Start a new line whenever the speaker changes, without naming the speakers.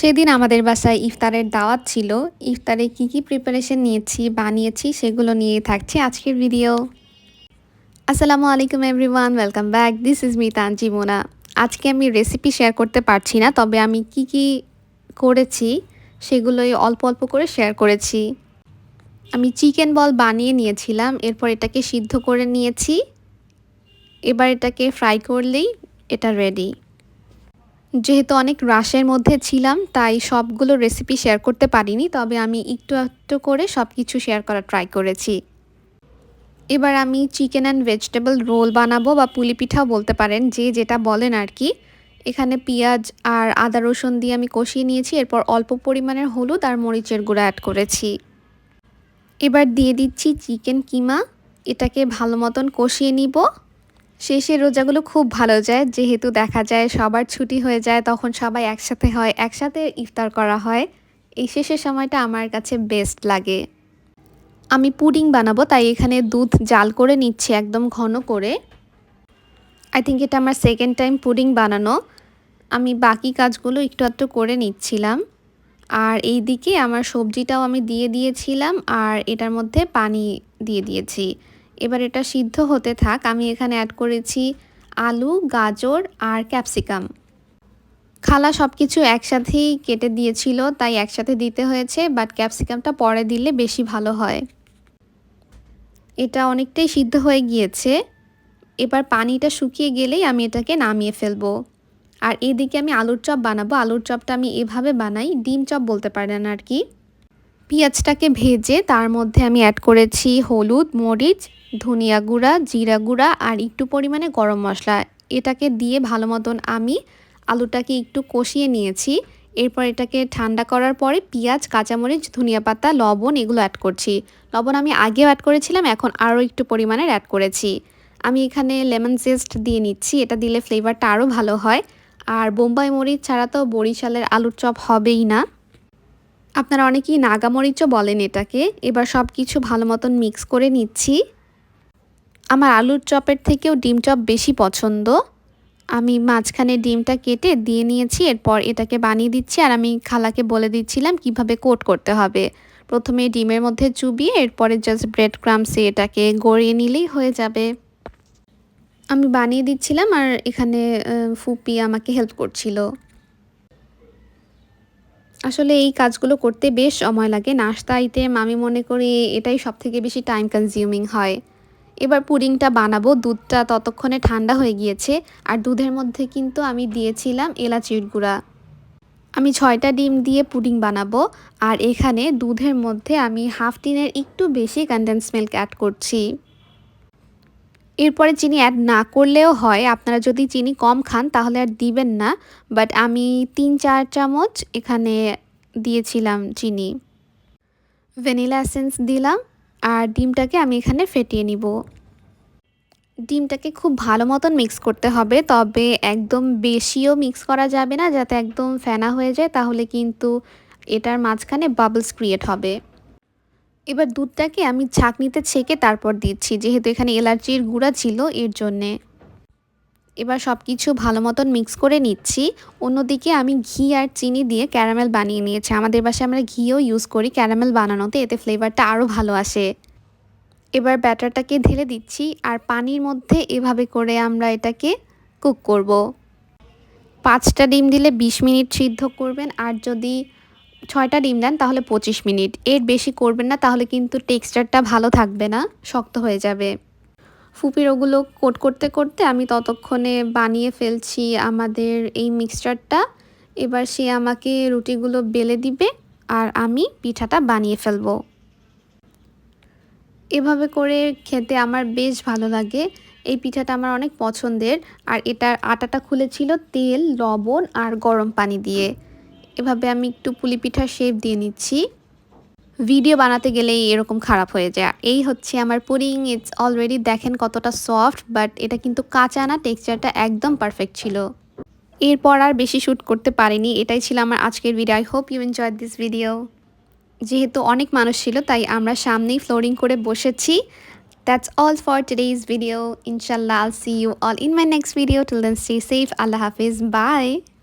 সেদিন আমাদের বাসায় ইফতারের দাওয়াত ছিল। ইফতারে কি কি প্রিপারেশন নিয়েছি, বানিয়েছি সেগুলো নিয়ে থাকছে আজকের ভিডিও আসসালামু আলাইকুম everyone welcome back this is me Tanji Mona. আজকে আমি রেসিপি শেয়ার করতে পারছি না, তবে আমি কি কি করেছি সেগুলোই অল্প অল্প করে শেয়ার করেছি। আমি চিকেন বল বানিয়ে নিয়েছিলাম, এরপর এটাকে সিদ্ধ করে নিয়েছি। এবার এটাকে ফ্রাই করলেই এটা রেডি যেহেতু অনেক রাশের মধ্যে ছিলাম, তাই সবগুলো রেসিপি শেয়ার করতে পারিনি, তবে আমি একটু একটু করে সব কিছু শেয়ার করার ট্রাই করেছি। এবার আমি চিকেন অ্যান্ড ভেজিটেবল রোল বানাবো বা পুলি পিঠাও বলতে পারেন, যে যেটা বলেন আর কি। এখানে পেঁয়াজ আর আদা রসুন দিয়ে আমি কষিয়ে নিয়েছি, এরপর অল্প পরিমাণের হলুদ আর মরিচের গুঁড়া অ্যাড করেছি। এবার দিয়ে দিচ্ছি চিকেন কিমা, এটাকে ভালো মতন কষিয়ে নিব। শেষের রোজাগুলো খুব ভালো যায়। যেহেতু দেখা যায় সবার ছুটি হয়ে যায়, তখন সবাই একসাথে হয়, একসাথে ইফতার করা হয়। এই শেষের সময়টা আমার কাছে বেস্ট লাগে। আমি পুডিং বানাবো, তাই এখানে দুধ জাল করে নিচ্ছি একদম ঘন করে। আই থিঙ্ক এটা আমার সেকেন্ড টাইম পুডিং বানানো। আমি বাকি কাজগুলো একটু একটু করে নিচ্ছিলাম। আর এই দিকে আমার সবজিটাও আমি দিয়ে দিয়েছিলাম, আর এটার মধ্যে পানি দিয়ে দিয়েছি। এবার এটা সিদ্ধ হতে থাক, আমি এখানে অ্যাড করেছি আলু, গাজর আর ক্যাপসিকাম খালা সব কিছু একসাথেই কেটে দিয়েছিল, তাই একসাথে দিতে হয়েছে বাট ক্যাপসিকামটা পরে দিলে বেশি ভালো হয়। এটা অনেকটাই সিদ্ধ হয়ে গিয়েছে। এবার পানিটা শুকিয়ে গেলেই আমি এটাকে নামিয়ে ফেলব। আর এদিকে আমি আলুর চপ বানাবো। আলুর চপটা আমি এভাবে বানাই, ডিম চপ বলতে পারেন আর কি। পেঁয়াজটাকে ভেজে তার মধ্যে আমি অ্যাড করেছি হলুদ, মরিচ, ধনিয়া গুঁড়া, জিরা গুঁড়া আর একটু পরিমাণে গরম মশলা। এটাকে দিয়ে ভালো মতন আমি আলুটাকে একটু কষিয়ে নিয়েছি। এরপর এটাকে ঠান্ডা করার পরে পেঁয়াজ, কাঁচামরিচ, ধনিয়া পাতা, লবণ এগুলো অ্যাড করছি। লবণ আমি আগেও অ্যাড করেছিলাম, এখন আরও একটু পরিমাণের অ্যাড করেছি। আমি এখানে লেমন জেস্ট দিয়ে নিচ্ছি, এটা দিলে ফ্লেভারটা আরও ভালো হয়। আর বোম্বাই মরিচ ছাড়া তো বরিশালের আলুর চপ হবেই না। আপনারা অনেকেই নাগামরিচও বলেন এটাকে। এবার সব কিছু ভালো মতন মিক্স করে নিচ্ছি। আমার আলুর চপের থেকেও ডিম চপ বেশি পছন্দ। আমি মাঝখানে ডিমটা কেটে দিয়ে নিয়েছি, এরপর এটাকে বানিয়ে দিচ্ছি আর আমি খালাকে বলে দিচ্ছিলাম কীভাবে কোট করতে হবে। প্রথমে ডিমের মধ্যে চুবিয়ে, এরপরে জাস্ট ব্রেড ক্রামসে এটাকে গড়িয়ে নিলেই হয়ে যাবে। আমি বানিয়ে দিচ্ছিলাম আর এখানে ফুপি আমাকে হেল্প করছিল। আসলে এই কাজগুলো করতে বেশ সময় লাগে। নাস্তা আইটেম আমি মনে করি এটাই সব থেকে বেশি টাইম কনজিউমিং হয়। এবার পুডিংটা বানাবো, দুধটা ততক্ষণে ঠান্ডা হয়ে গিয়েছে আর দুধের মধ্যে কিন্তু আমি দিয়েছিলাম এলাচির গুঁড়া। আমি ছয়টা ডিম দিয়ে পুডিং বানাবো আর এখানে দুধের মধ্যে আমি হাফ টিনের একটু বেশি কন্ডেন্স মিল্ক অ্যাড করছি। এরপরে চিনি অ্যাড না করলেও হয়। আপনারা যদি চিনি কম খান, তাহলে আর দিবেন না। বাট আমি তিন, চার চামচ এখানে দিয়েছিলাম চিনি। ভ্যানিলা এসেন্স দিলাম। আর ডিমটাকে আমি এখানে ফেটিয়ে নিব। ডিমটাকে খুব ভালো মতন মিক্স করতে হবে। তবে একদম বেশিও মিক্স করা যাবে না। যাতে একদম ফেনা হয়ে যায়, তাহলে কিন্তু এটার মাঝখানে বাবলস ক্রিয়েট হবে। এবার দুধটাকে আমি ছাঁকনিতে ছেঁকে তারপর দিচ্ছি, যেহেতু এখানে এলার্জির গুঁড়া ছিল এর জন্যে। এবার সব কিছু ভালো মতন মিক্স করে নিচ্ছি। অন্যদিকে আমি ঘি আর চিনি দিয়ে ক্যারামেল বানিয়ে নিয়েছি। আমাদের বাসায় আমরা ঘিও ইউজ করি ক্যারামেল বানানোতে, এতে ফ্লেভারটা আরও ভালো আসে। এবার ব্যাটারটাকে ঢেলে দিচ্ছি আর পানির মধ্যে এভাবে করে আমরা এটাকে কুক করব। পাঁচটা ডিম দিলে ২০ মিনিট সিদ্ধ করবেন আর যদি ছয়টা ডিম দেন, তাহলে পঁচিশ মিনিট। এর বেশি করবেন না, তাহলে কিন্তু টেক্সচারটা ভালো থাকবে না, শক্ত হয়ে যাবে। ফুপির ওগুলো কোট করতে করতে আমি ততক্ষণে বানিয়ে ফেলছি আমাদের এই মিক্সচারটা। এবার সে আমাকে রুটিগুলো বেলে দিবে আর আমি পিঠাটা বানিয়ে ফেলব। এভাবে করে খেতে আমার বেশ ভালো লাগে। এই পিঠাটা আমার অনেক পছন্দের। আর এটার আটাটা খুলেছিল তেল, লবণ আর গরম পানি দিয়ে। এভাবে আমি একটু পুলি পিঠার শেপ দিয়ে নিচ্ছি। ভিডিও বানাতে গেলেই এরকম খারাপ হয়ে যায়। এই হচ্ছে আমার পুডিং ইটস অলরেডি দেখেন কতটা সফট বাট এটা কিন্তু কাঁচা না টেক্সচারটা একদম পারফেক্ট ছিল। এরপর আর বেশি শ্যুট করতে পারিনি। এটাই ছিল আমার আজকের video I hope you enjoy this video যেহেতু অনেক মানুষ ছিল তাই আমরা সামনেই ফ্লোরিং করে বসেছি। That's all for today's video ইনশাল্লাহ I'll see you all in my next video. Till then, stay safe. Allah Hafiz. Bye.